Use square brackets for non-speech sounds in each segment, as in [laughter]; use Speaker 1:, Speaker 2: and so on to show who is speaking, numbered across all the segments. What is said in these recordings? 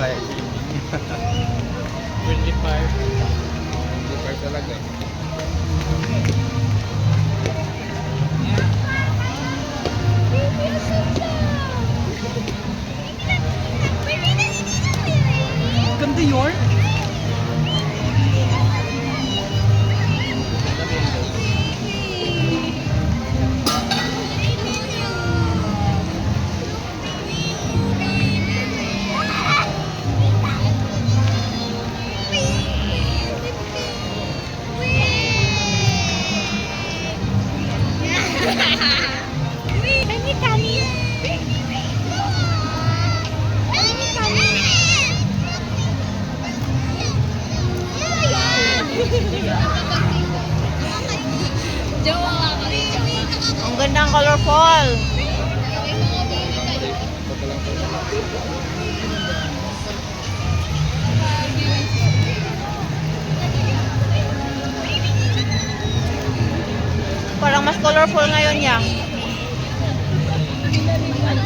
Speaker 1: Bisaya din. 25. 25 talaga eh. Ganda yun? Baby Kami. Baby Kami. Ang gandang colorful. Mas colorful ngayon niya.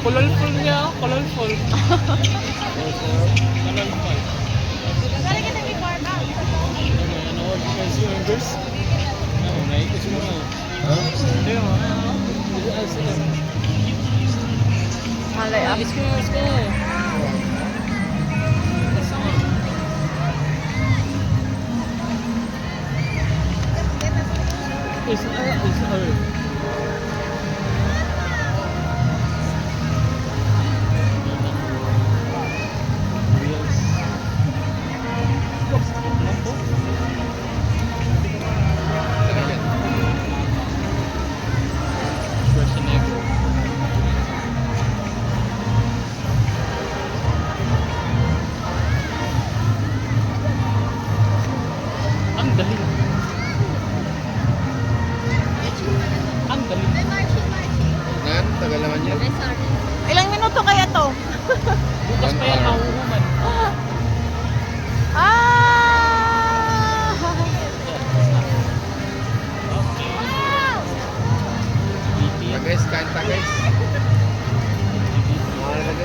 Speaker 2: Colorful niya, colorful. [laughs] colorful.
Speaker 1: Malay ah.
Speaker 2: Let's go, let's go. Is uh, is uh. Ang dali.
Speaker 3: Tagal naman yan. Ay, sorry.
Speaker 1: Ilang minuto kaya to? [laughs]
Speaker 2: Bukas pa yan,
Speaker 3: mahuhuman. Ah!
Speaker 2: Tagay, scan, tagay.